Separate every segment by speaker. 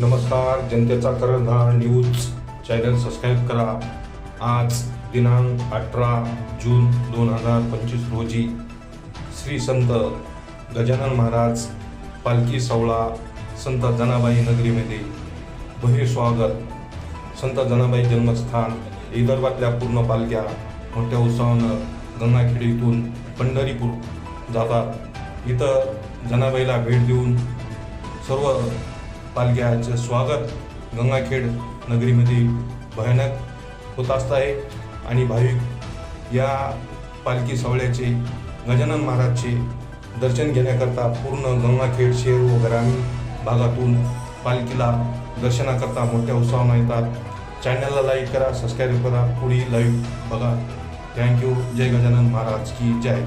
Speaker 1: नमस्कार जनतेचा कर्णधार न्यूज चॅनल सबस्क्राईब करा. आज दिनांक अठरा जून दोन हजार पंचवीस रोजी श्री संत गजानन महाराज पालखी सावळा संत जनाबाई नगरीमध्ये. भव्य स्वागत. संत जनाबाई जन्मस्थान विदर्भातल्या पूर्ण पालख्या मोठ्या उत्साहानं गंगाखेडीतून पंढरीपूर जातात. इथं जनाबाईला भेट देऊन सर्व पालख्याचं स्वागत. गंगाखेड नगरीमध्ये भयानक होत असत आहे. आणि भाविक या पालखी सोहळ्याचे गजानन महाराजचे दर्शन घेण्याकरता पूर्ण गंगाखेड शहर व ग्रामीण भागातून पालखीला दर्शनाकरता मोठ्या उत्साहानं येतात. चॅनलला लाईक करा सबस्क्राईब करा पुढील लाईव्ह बघा. थँक्यू जय गजानन महाराज की जय.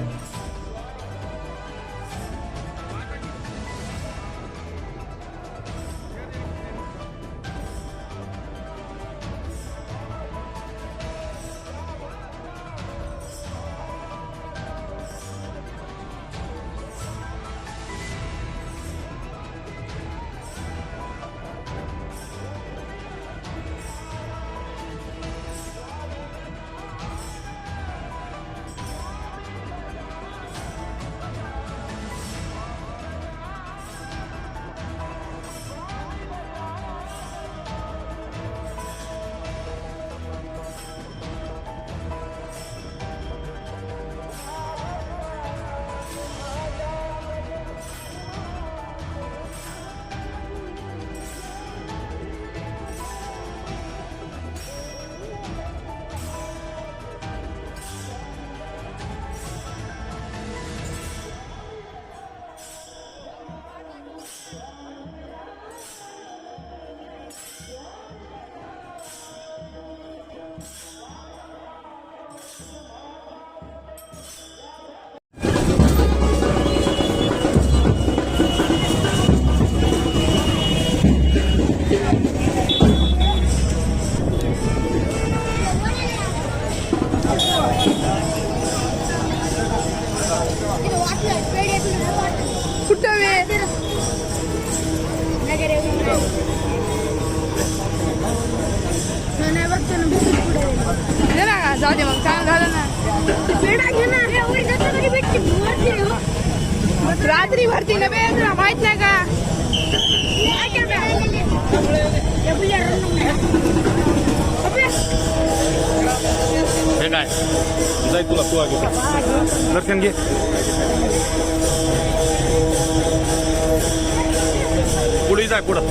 Speaker 2: कुठं वे? दे जाऊ दे मग चांगलं झालं ना
Speaker 3: घे ना.
Speaker 2: रात्री भरती ना बे तुला माहीत नाही का?
Speaker 3: हे
Speaker 1: काय? जाय तुला तू आगे दर्शन घे. पुढे जाय पुढं.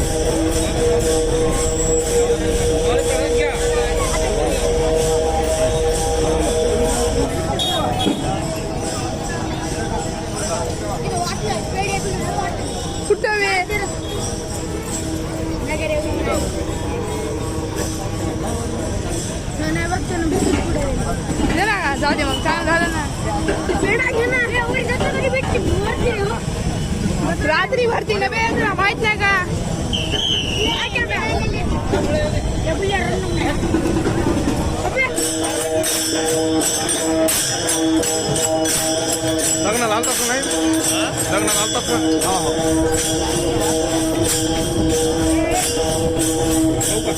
Speaker 2: रात्री भरती ना बे तुला माहीत नाही का
Speaker 3: काय करते? हे बुल्या रंग नाही. अबे,
Speaker 1: लग्नाला आलतास नाही लग्नाला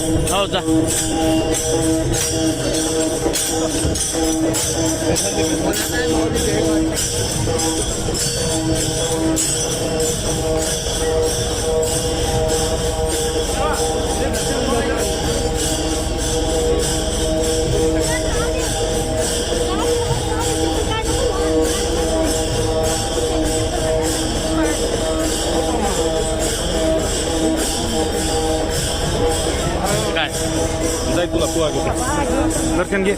Speaker 1: How's that? Thank you. तू आगे दर्शन घे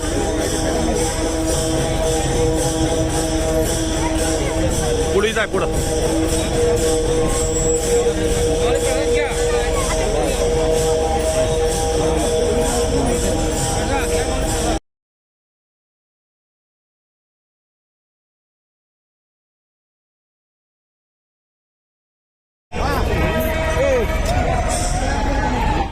Speaker 1: पुढे जाय पुढं